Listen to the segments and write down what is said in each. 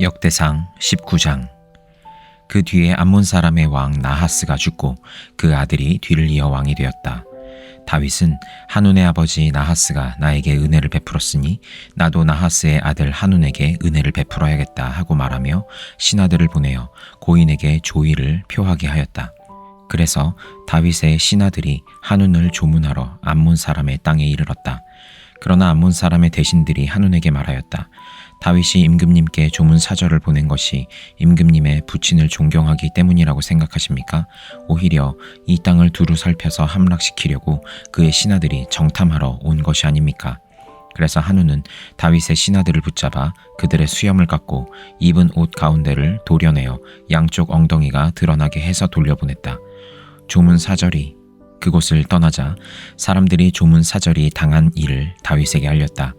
역대상 19장 그 뒤에 암몬 사람의 왕 나하스가 죽고 그 아들이 뒤를 이어 왕이 되었다. 다윗은 한운의 아버지 나하스가 나에게 은혜를 베풀었으니 나도 나하스의 아들 한운에게 은혜를 베풀어야겠다 하고 말하며 신하들을 보내어 고인에게 조의를 표하게 하였다. 그래서 다윗의 신하들이 한운을 조문하러 암몬 사람의 땅에 이르렀다. 그러나 암몬 사람의 대신들이 한운에게 말하였다. 다윗이 임금님께 조문 사절을 보낸 것이 임금님의 부친을 존경하기 때문이라고 생각하십니까? 오히려 이 땅을 두루 살펴서 함락시키려고 그의 신하들이 정탐하러 온 것이 아닙니까? 그래서 한우는 다윗의 신하들을 붙잡아 그들의 수염을 깎고 입은 옷 가운데를 도려내어 양쪽 엉덩이가 드러나게 해서 돌려보냈다. 조문 사절이 그곳을 떠나자 사람들이 조문 사절이 당한 일을 다윗에게 알렸다.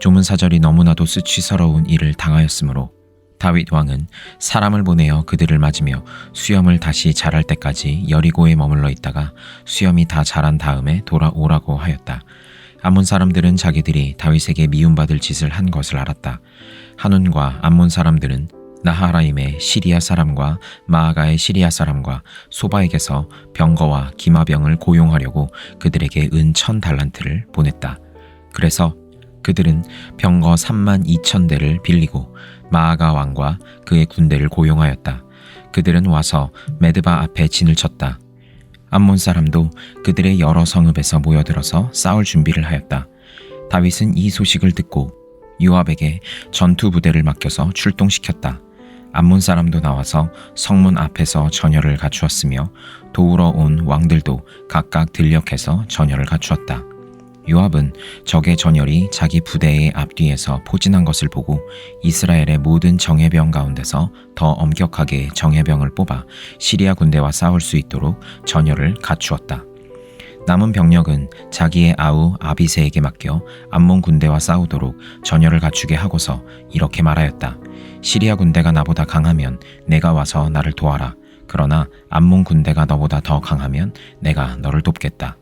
조문 사절이 너무나도 수치스러운 일을 당하였으므로 다윗 왕은 사람을 보내어 그들을 맞으며 수염을 다시 자랄 때까지 여리고에 머물러 있다가 수염이 다 자란 다음에 돌아오라고 하였다. 암몬 사람들은 자기들이 다윗에게 미움받을 짓을 한 것을 알았다. 한운과 암몬 사람들은 나하라임의 시리아 사람과 마아가의 시리아 사람과 소바에게서 병거와 기마병을 고용하려고 그들에게 은 천 달란트를 보냈다. 그래서 그들은 병거 3만 2천 대를 빌리고 마아가 왕과 그의 군대를 고용하였다. 그들은 와서 메드바 앞에 진을 쳤다. 암몬 사람도 그들의 여러 성읍에서 모여들어서 싸울 준비를 하였다. 다윗은 이 소식을 듣고 요압에게 전투 부대를 맡겨서 출동시켰다. 암몬 사람도 나와서 성문 앞에서 전열을 갖추었으며 도우러 온 왕들도 각각 들녘에서 전열을 갖추었다. 요압은 적의 전열이 자기 부대의 앞뒤에서 포진한 것을 보고 이스라엘의 모든 정예병 가운데서 더 엄격하게 정예병을 뽑아 시리아 군대와 싸울 수 있도록 전열을 갖추었다. 남은 병력은 자기의 아우 아비세에게 맡겨 암몬 군대와 싸우도록 전열을 갖추게 하고서 이렇게 말하였다. 시리아 군대가 나보다 강하면 내가 와서 나를 도와라. 그러나 암몬 군대가 너보다 더 강하면 내가 너를 돕겠다.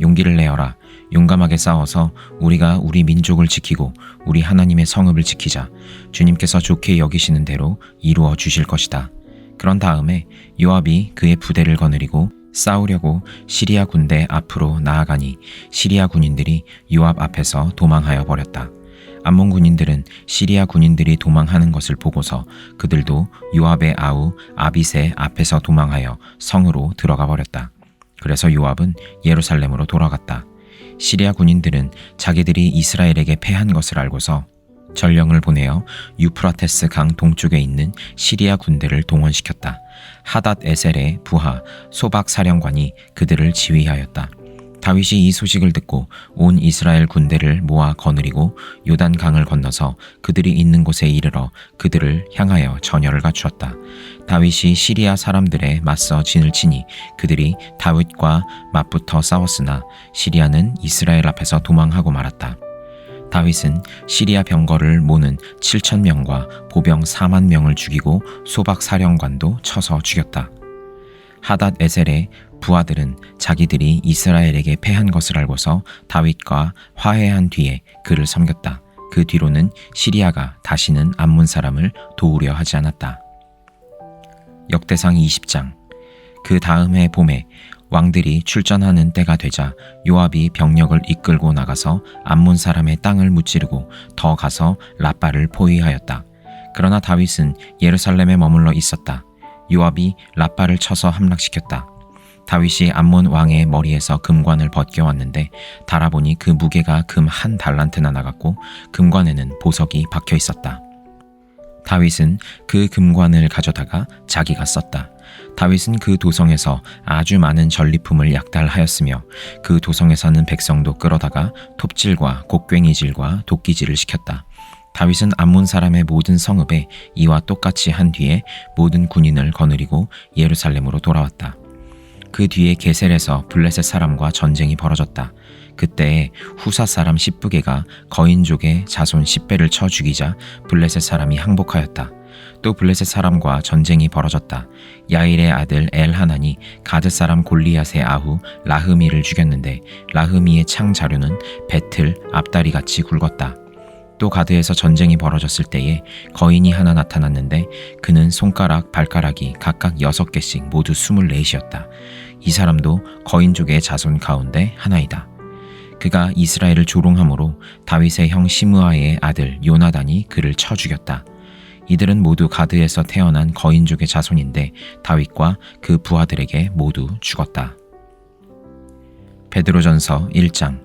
용기를 내어라. 용감하게 싸워서 우리가 우리 민족을 지키고 우리 하나님의 성읍을 지키자. 주님께서 좋게 여기시는 대로 이루어 주실 것이다. 그런 다음에 요압이 그의 부대를 거느리고 싸우려고 시리아 군대 앞으로 나아가니 시리아 군인들이 요압 앞에서 도망하여 버렸다. 암몬 군인들은 시리아 군인들이 도망하는 것을 보고서 그들도 요압의 아우 아비세 앞에서 도망하여 성으로 들어가 버렸다. 그래서 요압은 예루살렘으로 돌아갔다. 시리아 군인들은 자기들이 이스라엘에게 패한 것을 알고서 전령을 보내어 유프라테스 강 동쪽에 있는 시리아 군대를 동원시켰다. 하닷 에셀의 부하 소박 사령관이 그들을 지휘하였다. 다윗이 이 소식을 듣고 온 이스라엘 군대를 모아 거느리고 요단 강을 건너서 그들이 있는 곳에 이르러 그들을 향하여 전열을 갖추었다. 다윗이 시리아 사람들에 맞서 진을 치니 그들이 다윗과 맞붙어 싸웠으나 시리아는 이스라엘 앞에서 도망하고 말았다. 다윗은 시리아 병거를 모는 7천 명과 보병 4만 명을 죽이고 소박 사령관도 쳐서 죽였다. 하닷 에셀의 부하들은 자기들이 이스라엘에게 패한 것을 알고서 다윗과 화해한 뒤에 그를 섬겼다. 그 뒤로는 시리아가 다시는 암몬 사람을 도우려 하지 않았다. 역대상 20장 그 다음 해 봄에 왕들이 출전하는 때가 되자 요압이 병력을 이끌고 나가서 암몬 사람의 땅을 무찌르고 더 가서 라빠를 포위하였다. 그러나 다윗은 예루살렘에 머물러 있었다. 요압이 라빠를 쳐서 함락시켰다. 다윗이 암몬 왕의 머리에서 금관을 벗겨왔는데 달아보니 그 무게가 금 한 달란트나 나갔고 금관에는 보석이 박혀 있었다. 다윗은 그 금관을 가져다가 자기가 썼다. 다윗은 그 도성에서 아주 많은 전리품을 약달하였으며 그 도성에 사는 백성도 끌어다가 톱질과 곡괭이질과 도끼질을 시켰다. 다윗은 암몬 사람의 모든 성읍에 이와 똑같이 한 뒤에 모든 군인을 거느리고 예루살렘으로 돌아왔다. 그 뒤에 게셀에서 블레셋 사람과 전쟁이 벌어졌다. 그때에 후사 사람 십부게가 거인족의 자손 10배를 쳐 죽이자 블레셋 사람이 항복하였다. 또 블레셋 사람과 전쟁이 벌어졌다. 야일의 아들 엘하난이 가드 사람 골리앗의 아후 라흐미를 죽였는데 라흐미의 창 자료는 배틀 앞다리 같이 굵었다. 또 가드에서 전쟁이 벌어졌을 때에 거인이 하나 나타났는데 그는 손가락, 발가락이 각각 여섯 개씩 모두 스물넷이었다. 이 사람도 거인족의 자손 가운데 하나이다. 그가 이스라엘을 조롱함으로 다윗의 형 시므아의 아들 요나단이 그를 쳐 죽였다. 이들은 모두 가드에서 태어난 거인족의 자손인데 다윗과 그 부하들에게 모두 죽었다. 베드로전서 1장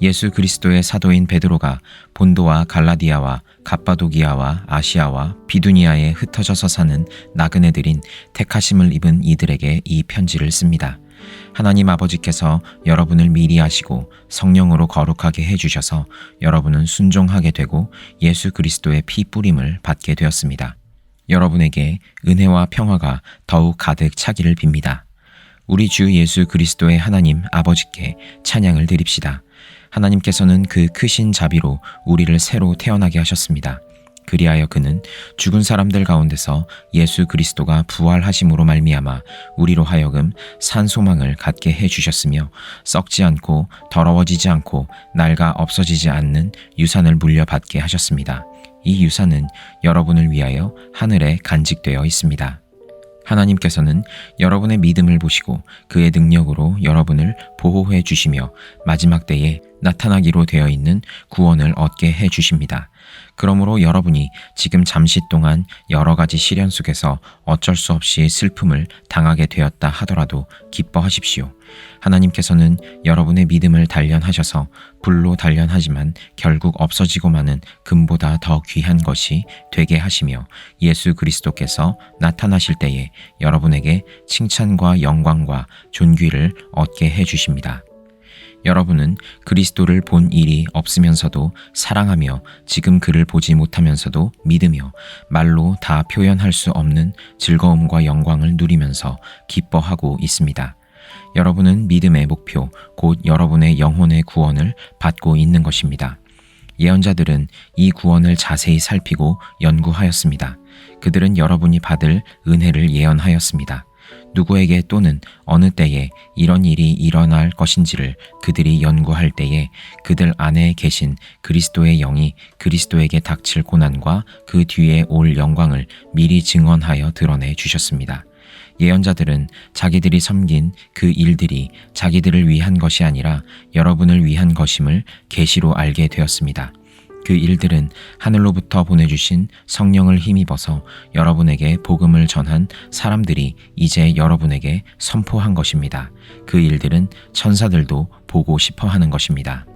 예수 그리스도의 사도인 베드로가 본도와 갈라디아와 갑바도기아와 아시아와 비두니아에 흩어져서 사는 나그네들인 택하심을 입은 이들에게 이 편지를 씁니다. 하나님 아버지께서 여러분을 미리 아시고 성령으로 거룩하게 해주셔서 여러분은 순종하게 되고 예수 그리스도의 피 뿌림을 받게 되었습니다. 여러분에게 은혜와 평화가 더욱 가득 차기를 빕니다. 우리 주 예수 그리스도의 하나님 아버지께 찬양을 드립시다. 하나님께서는 그 크신 자비로 우리를 새로 태어나게 하셨습니다. 그리하여 그는 죽은 사람들 가운데서 예수 그리스도가 부활하심으로 말미암아 우리로 하여금 산 소망을 갖게 해 주셨으며 썩지 않고 더러워지지 않고 낡아 없어지지 않는 유산을 물려받게 하셨습니다. 이 유산은 여러분을 위하여 하늘에 간직되어 있습니다. 하나님께서는 여러분의 믿음을 보시고 그의 능력으로 여러분을 보호해 주시며 마지막 때에 나타나기로 되어 있는 구원을 얻게 해 주십니다. 그러므로 여러분이 지금 잠시 동안 여러 가지 시련 속에서 어쩔 수 없이 슬픔을 당하게 되었다 하더라도 기뻐하십시오. 하나님께서는 여러분의 믿음을 단련하셔서 불로 단련하지만 결국 없어지고 마는 금보다 더 귀한 것이 되게 하시며 예수 그리스도께서 나타나실 때에 여러분에게 칭찬과 영광과 존귀를 얻게 해 주십니다. 여러분은 그리스도를 본 일이 없으면서도 사랑하며 지금 그를 보지 못하면서도 믿으며 말로 다 표현할 수 없는 즐거움과 영광을 누리면서 기뻐하고 있습니다. 여러분은 믿음의 목표, 곧 여러분의 영혼의 구원을 받고 있는 것입니다. 예언자들은 이 구원을 자세히 살피고 연구하였습니다. 그들은 여러분이 받을 은혜를 예언하였습니다. 누구에게 또는 어느 때에 이런 일이 일어날 것인지를 그들이 연구할 때에 그들 안에 계신 그리스도의 영이 그리스도에게 닥칠 고난과 그 뒤에 올 영광을 미리 증언하여 드러내 주셨습니다. 예언자들은 자기들이 섬긴 그 일들이 자기들을 위한 것이 아니라 여러분을 위한 것임을 계시로 알게 되었습니다. 그 일들은 하늘로부터 보내주신 성령을 힘입어서 여러분에게 복음을 전한 사람들이 이제 여러분에게 선포한 것입니다. 그 일들은 천사들도 보고 싶어 하는 것입니다.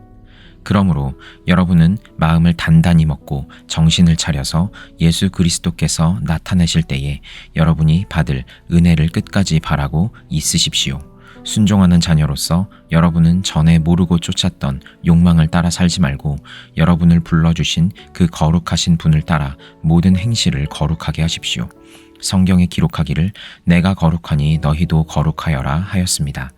그러므로 여러분은 마음을 단단히 먹고 정신을 차려서 예수 그리스도께서 나타내실 때에 여러분이 받을 은혜를 끝까지 바라고 있으십시오. 순종하는 자녀로서 여러분은 전에 모르고 쫓았던 욕망을 따라 살지 말고 여러분을 불러주신 그 거룩하신 분을 따라 모든 행실을 거룩하게 하십시오. 성경에 기록하기를 내가 거룩하니 너희도 거룩하여라 하였습니다.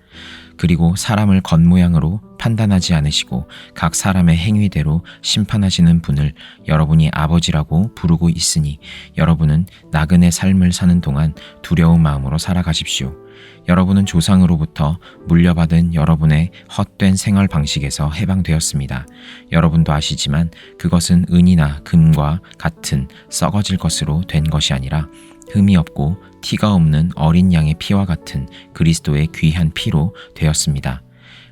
그리고 사람을 겉모양으로 판단하지 않으시고 각 사람의 행위대로 심판하시는 분을 여러분이 아버지라고 부르고 있으니 여러분은 나그네 삶을 사는 동안 두려운 마음으로 살아가십시오. 여러분은 조상으로부터 물려받은 여러분의 헛된 생활 방식에서 해방되었습니다. 여러분도 아시지만 그것은 은이나 금과 같은 썩어질 것으로 된 것이 아니라 흠이 없고 티가 없는 어린 양의 피와 같은 그리스도의 귀한 피로 되었습니다.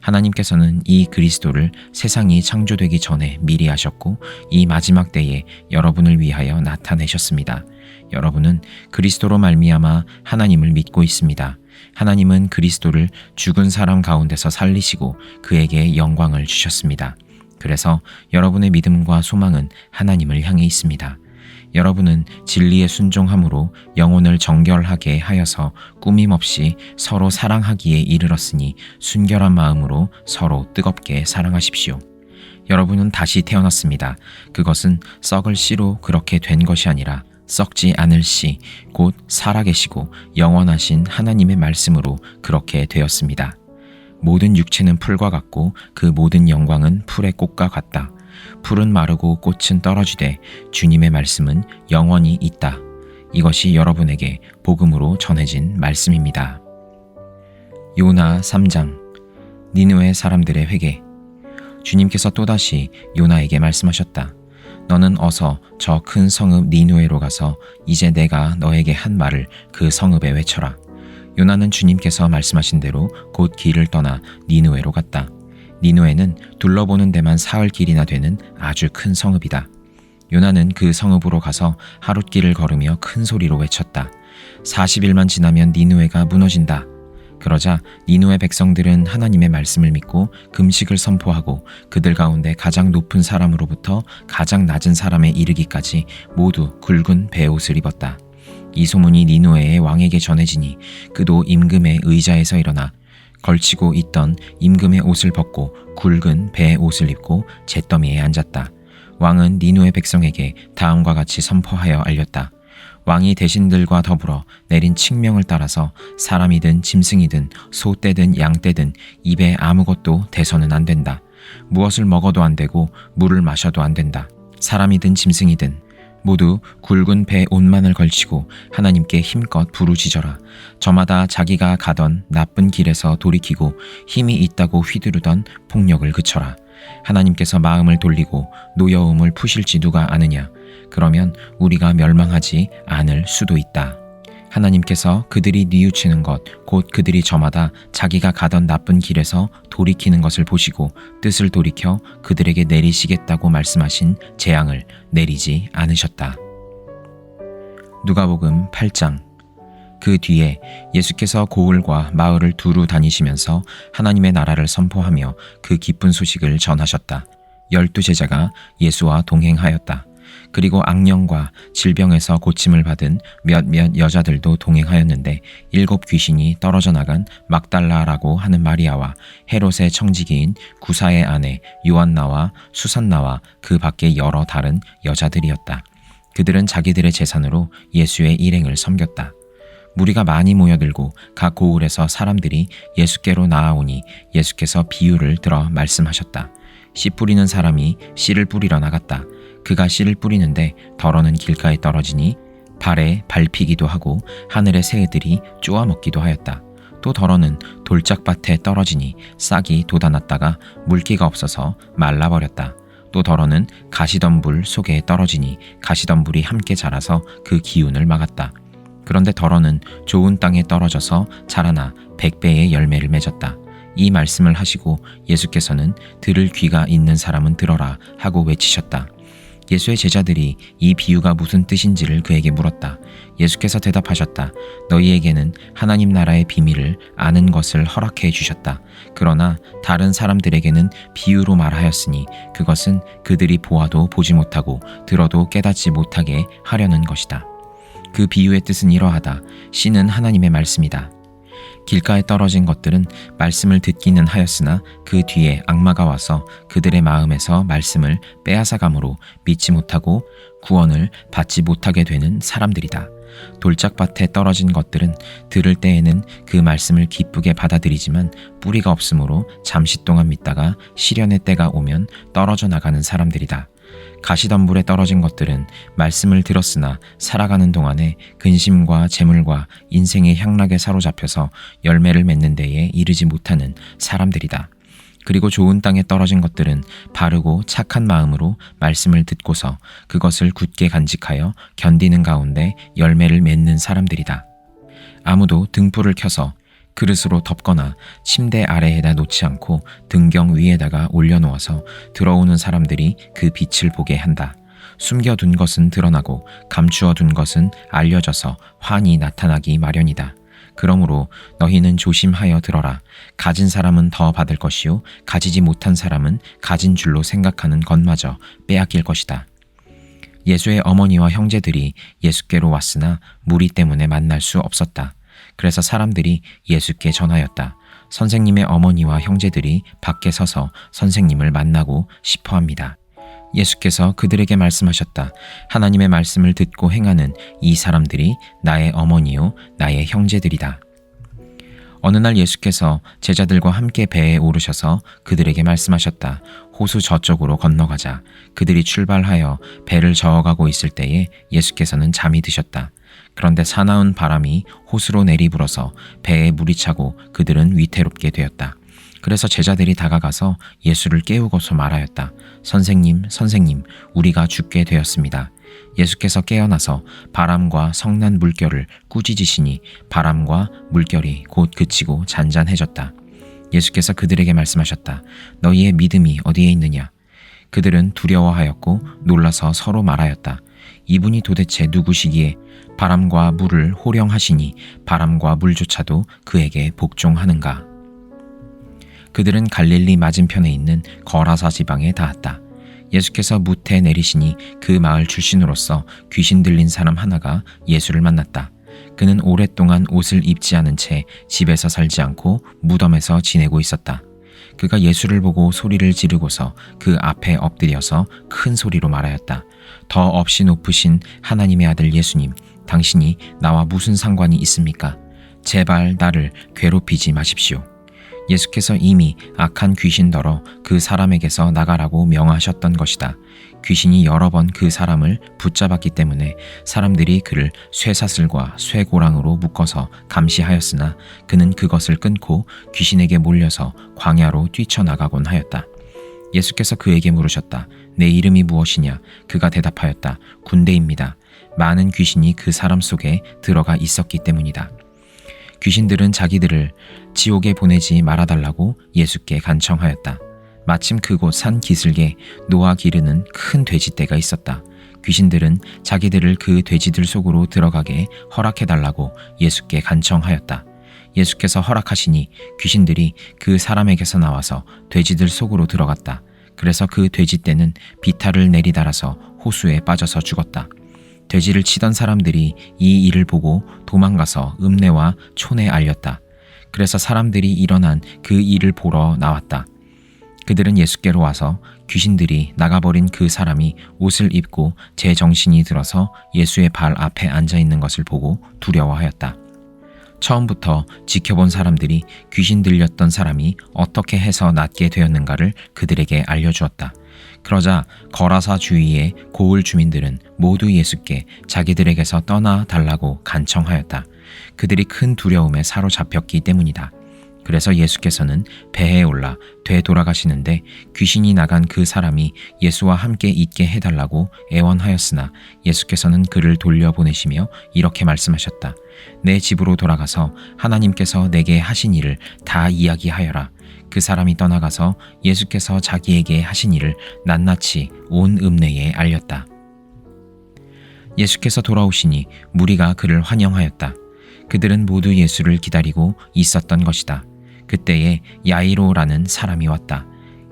하나님께서는 이 그리스도를 세상이 창조되기 전에 미리 하셨고 이 마지막 때에 여러분을 위하여 나타내셨습니다. 여러분은 그리스도로 말미암아 하나님을 믿고 있습니다. 하나님은 그리스도를 죽은 사람 가운데서 살리시고 그에게 영광을 주셨습니다. 그래서 여러분의 믿음과 소망은 하나님을 향해 있습니다. 여러분은 진리에 순종함으로 영혼을 정결하게 하여서 꾸밈없이 서로 사랑하기에 이르렀으니 순결한 마음으로 서로 뜨겁게 사랑하십시오. 여러분은 다시 태어났습니다. 그것은 썩을 씨로 그렇게 된 것이 아니라 썩지 않을 씨, 곧 살아계시고 영원하신 하나님의 말씀으로 그렇게 되었습니다. 모든 육체는 풀과 같고 그 모든 영광은 풀의 꽃과 같다. 풀은 마르고 꽃은 떨어지되 주님의 말씀은 영원히 있다. 이것이 여러분에게 복음으로 전해진 말씀입니다. 요나 3장 니누의 사람들의 회개 주님께서 또다시 요나에게 말씀하셨다. 너는 어서 저 큰 성읍 니누에로 가서 이제 내가 너에게 한 말을 그 성읍에 외쳐라. 요나는 주님께서 말씀하신 대로 곧 길을 떠나 니누에로 갔다. 니누에는 둘러보는 데만 사흘 길이나 되는 아주 큰 성읍이다. 요나는 그 성읍으로 가서 하룻길을 걸으며 큰 소리로 외쳤다. 40일만 지나면 니누에가 무너진다. 그러자 니누의 백성들은 하나님의 말씀을 믿고 금식을 선포하고 그들 가운데 가장 높은 사람으로부터 가장 낮은 사람에 이르기까지 모두 굵은 베옷을 입었다. 이 소문이 니누에의 왕에게 전해지니 그도 임금의 의자에서 일어나 걸치고 있던 임금의 옷을 벗고 굵은 배 옷을 입고 잿더미에 앉았다. 왕은 니누의 백성에게 다음과 같이 선포하여 알렸다. 왕이 대신들과 더불어 내린 칙명을 따라서 사람이든 짐승이든 소떼든 양떼든 입에 아무것도 대서는 안 된다. 무엇을 먹어도 안 되고 물을 마셔도 안 된다. 사람이든 짐승이든 모두 굵은 배 옷만을 걸치고 하나님께 힘껏 부르짖어라. 저마다 자기가 가던 나쁜 길에서 돌이키고 힘이 있다고 휘두르던 폭력을 그쳐라. 하나님께서 마음을 돌리고 노여움을 푸실지 누가 아느냐. 그러면 우리가 멸망하지 않을 수도 있다. 하나님께서 그들이 뉘우치는 것, 곧 그들이 저마다 자기가 가던 나쁜 길에서 돌이키는 것을 보시고 뜻을 돌이켜 그들에게 내리시겠다고 말씀하신 재앙을 내리지 않으셨다. 누가복음 8장 그 뒤에 예수께서 고을과 마을을 두루 다니시면서 하나님의 나라를 선포하며 그 기쁜 소식을 전하셨다. 열두 제자가 예수와 동행하였다. 그리고 악령과 질병에서 고침을 받은 몇몇 여자들도 동행하였는데 일곱 귀신이 떨어져 나간 막달라라고 하는 마리아와 헤롯의 청지기인 구사의 아내 요한나와 수산나와 그 밖에 여러 다른 여자들이었다. 그들은 자기들의 재산으로 예수의 일행을 섬겼다. 무리가 많이 모여들고 각 고을에서 사람들이 예수께로 나아오니 예수께서 비유를 들어 말씀하셨다. 씨 뿌리는 사람이 씨를 뿌리러 나갔다. 그가 씨를 뿌리는데 덜어는 길가에 떨어지니 발에 밟히기도 하고 하늘의 새들이 쪼아 먹기도 하였다. 또 덜어는 돌짝밭에 떨어지니 싹이 돋아났다가 물기가 없어서 말라버렸다. 또 덜어는 가시덤불 속에 떨어지니 가시덤불이 함께 자라서 그 기운을 막았다. 그런데 덜어는 좋은 땅에 떨어져서 자라나 백배의 열매를 맺었다. 이 말씀을 하시고 예수께서는 들을 귀가 있는 사람은 들어라 하고 외치셨다. 예수의 제자들이 이 비유가 무슨 뜻인지를 그에게 물었다. 예수께서 대답하셨다. 너희에게는 하나님 나라의 비밀을 아는 것을 허락해 주셨다. 그러나 다른 사람들에게는 비유로 말하였으니 그것은 그들이 보아도 보지 못하고 들어도 깨닫지 못하게 하려는 것이다. 그 비유의 뜻은 이러하다. 씨는 하나님의 말씀이다. 길가에 떨어진 것들은 말씀을 듣기는 하였으나 그 뒤에 악마가 와서 그들의 마음에서 말씀을 빼앗아감으로 믿지 못하고 구원을 받지 못하게 되는 사람들이다. 돌짝밭에 떨어진 것들은 들을 때에는 그 말씀을 기쁘게 받아들이지만 뿌리가 없으므로 잠시 동안 믿다가 시련의 때가 오면 떨어져 나가는 사람들이다. 가시덤불에 떨어진 것들은 말씀을 들었으나 살아가는 동안에 근심과 재물과 인생의 향락에 사로잡혀서 열매를 맺는 데에 이르지 못하는 사람들이다. 그리고 좋은 땅에 떨어진 것들은 바르고 착한 마음으로 말씀을 듣고서 그것을 굳게 간직하여 견디는 가운데 열매를 맺는 사람들이다. 아무도 등불을 켜서 그릇으로 덮거나 침대 아래에다 놓지 않고 등경 위에다가 올려놓아서 들어오는 사람들이 그 빛을 보게 한다. 숨겨둔 것은 드러나고 감추어둔 것은 알려져서 환히 나타나기 마련이다. 그러므로 너희는 조심하여 들어라. 가진 사람은 더 받을 것이요. 가지지 못한 사람은 가진 줄로 생각하는 것마저 빼앗길 것이다. 예수의 어머니와 형제들이 예수께로 왔으나 무리 때문에 만날 수 없었다. 그래서 사람들이 예수께 전하였다. 선생님의 어머니와 형제들이 밖에 서서 선생님을 만나고 싶어 합니다. 예수께서 그들에게 말씀하셨다. 하나님의 말씀을 듣고 행하는 이 사람들이 나의 어머니요, 나의 형제들이다. 어느 날 예수께서 제자들과 함께 배에 오르셔서 그들에게 말씀하셨다. 호수 저쪽으로 건너가자. 그들이 출발하여 배를 저어가고 있을 때에 예수께서는 잠이 드셨다. 그런데 사나운 바람이 호수로 내리불어서 배에 물이 차고 그들은 위태롭게 되었다. 그래서 제자들이 다가가서 예수를 깨우고서 말하였다. 선생님, 선생님, 우리가 죽게 되었습니다. 예수께서 깨어나서 바람과 성난 물결을 꾸짖으시니 바람과 물결이 곧 그치고 잔잔해졌다. 예수께서 그들에게 말씀하셨다. 너희의 믿음이 어디에 있느냐? 그들은 두려워하였고 놀라서 서로 말하였다. 이분이 도대체 누구시기에 바람과 물을 호령하시니 바람과 물조차도 그에게 복종하는가? 그들은 갈릴리 맞은편에 있는 거라사 지방에 닿았다. 예수께서 무태 내리시니 그 마을 출신으로서 귀신 들린 사람 하나가 예수를 만났다. 그는 오랫동안 옷을 입지 않은 채 집에서 살지 않고 무덤에서 지내고 있었다. 그가 예수를 보고 소리를 지르고서 그 앞에 엎드려서 큰 소리로 말하였다. 더 없이 높으신 하나님의 아들 예수님, 당신이 나와 무슨 상관이 있습니까? 제발 나를 괴롭히지 마십시오. 예수께서 이미 악한 귀신더러 그 사람에게서 나가라고 명하셨던 것이다. 귀신이 여러 번 그 사람을 붙잡았기 때문에 사람들이 그를 쇠사슬과 쇠고랑으로 묶어서 감시하였으나 그는 그것을 끊고 귀신에게 몰려서 광야로 뛰쳐나가곤 하였다. 예수께서 그에게 물으셨다. 내 이름이 무엇이냐? 그가 대답하였다. 군대입니다. 많은 귀신이 그 사람 속에 들어가 있었기 때문이다. 귀신들은 자기들을 지옥에 보내지 말아달라고 예수께 간청하였다. 마침 그곳 산 기슭에 노아 기르는 큰 돼지떼가 있었다. 귀신들은 자기들을 그 돼지들 속으로 들어가게 허락해달라고 예수께 간청하였다. 예수께서 허락하시니 귀신들이 그 사람에게서 나와서 돼지들 속으로 들어갔다. 그래서 그 돼지떼는 비탈을 내리달아서 호수에 빠져서 죽었다. 돼지를 치던 사람들이 이 일을 보고 도망가서 읍내와 촌에 알렸다. 그래서 사람들이 일어난 그 일을 보러 나왔다. 그들은 예수께로 와서 귀신들이 나가버린 그 사람이 옷을 입고 제 정신이 들어서 예수의 발 앞에 앉아 있는 것을 보고 두려워하였다. 처음부터 지켜본 사람들이 귀신 들렸던 사람이 어떻게 해서 낫게 되었는가를 그들에게 알려주었다. 그러자 거라사 주위의 고을 주민들은 모두 예수께 자기들에게서 떠나 달라고 간청하였다. 그들이 큰 두려움에 사로잡혔기 때문이다. 그래서 예수께서는 배에 올라 되돌아가시는데 귀신이 나간 그 사람이 예수와 함께 있게 해달라고 애원하였으나 예수께서는 그를 돌려보내시며 이렇게 말씀하셨다. 내 집으로 돌아가서 하나님께서 내게 하신 일을 다 이야기하여라. 그 사람이 떠나가서 예수께서 자기에게 하신 일을 낱낱이 온 읍내에 알렸다. 예수께서 돌아오시니 무리가 그를 환영하였다. 그들은 모두 예수를 기다리고 있었던 것이다. 그때에 야이로라는 사람이 왔다.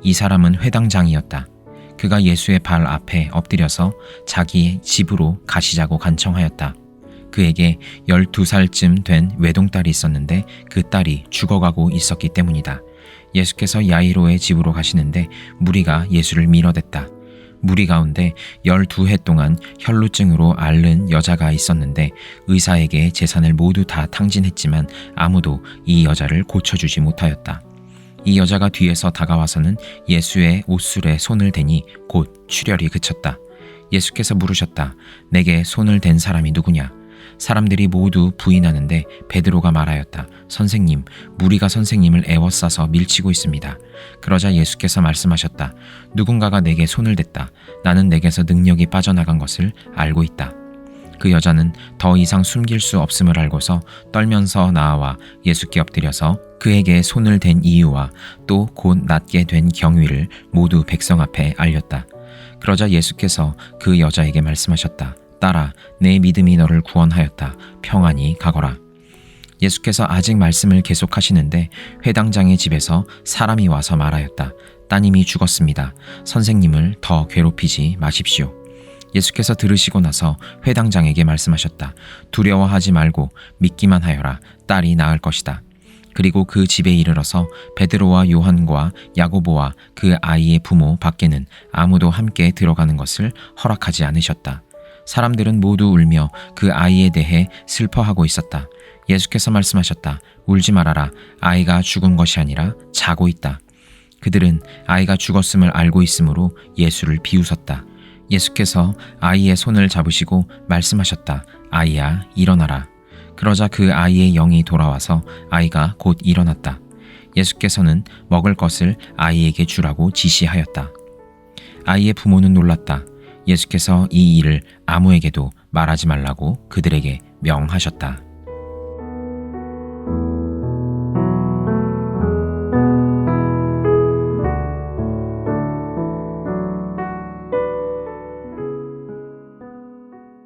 이 사람은 회당장이었다. 그가 예수의 발 앞에 엎드려서 자기 집으로 가시자고 간청하였다. 그에게 12살쯤 된 외동딸이 있었는데 그 딸이 죽어가고 있었기 때문이다. 예수께서 야이로의 집으로 가시는데 무리가 예수를 밀어댔다. 무리 가운데 12해 동안 혈루증으로 앓는 여자가 있었는데 의사에게 재산을 모두 다 탕진했지만 아무도 이 여자를 고쳐주지 못하였다. 이 여자가 뒤에서 다가와서는 예수의 옷술에 손을 대니 곧 출혈이 그쳤다. 예수께서 물으셨다. 내게 손을 댄 사람이 누구냐? 사람들이 모두 부인하는데 베드로가 말하였다. 선생님, 무리가 선생님을 애워싸서 밀치고 있습니다. 그러자 예수께서 말씀하셨다. 누군가가 내게 손을 댔다. 나는 내게서 능력이 빠져나간 것을 알고 있다. 그 여자는 더 이상 숨길 수 없음을 알고서 떨면서 나와 예수께 엎드려서 그에게 손을 댄 이유와 또 곧 낫게 된 경위를 모두 백성 앞에 알렸다. 그러자 예수께서 그 여자에게 말씀하셨다. 딸아, 내 믿음이 너를 구원하였다. 평안히 가거라. 예수께서 아직 말씀을 계속하시는데 회당장의 집에서 사람이 와서 말하였다. 따님이 죽었습니다. 선생님을 더 괴롭히지 마십시오. 예수께서 들으시고 나서 회당장에게 말씀하셨다. 두려워하지 말고 믿기만 하여라. 딸이 나을 것이다. 그리고 그 집에 이르러서 베드로와 요한과 야고보와 그 아이의 부모 밖에는 아무도 함께 들어가는 것을 허락하지 않으셨다. 사람들은 모두 울며 그 아이에 대해 슬퍼하고 있었다. 예수께서 말씀하셨다. 울지 말아라. 아이가 죽은 것이 아니라 자고 있다. 그들은 아이가 죽었음을 알고 있으므로 예수를 비웃었다. 예수께서 아이의 손을 잡으시고 말씀하셨다. 아이야, 일어나라. 그러자 그 아이의 영이 돌아와서 아이가 곧 일어났다. 예수께서는 먹을 것을 아이에게 주라고 지시하였다. 아이의 부모는 놀랐다. 예수께서 이 일을 아무에게도 말하지 말라고 그들에게 명하셨다.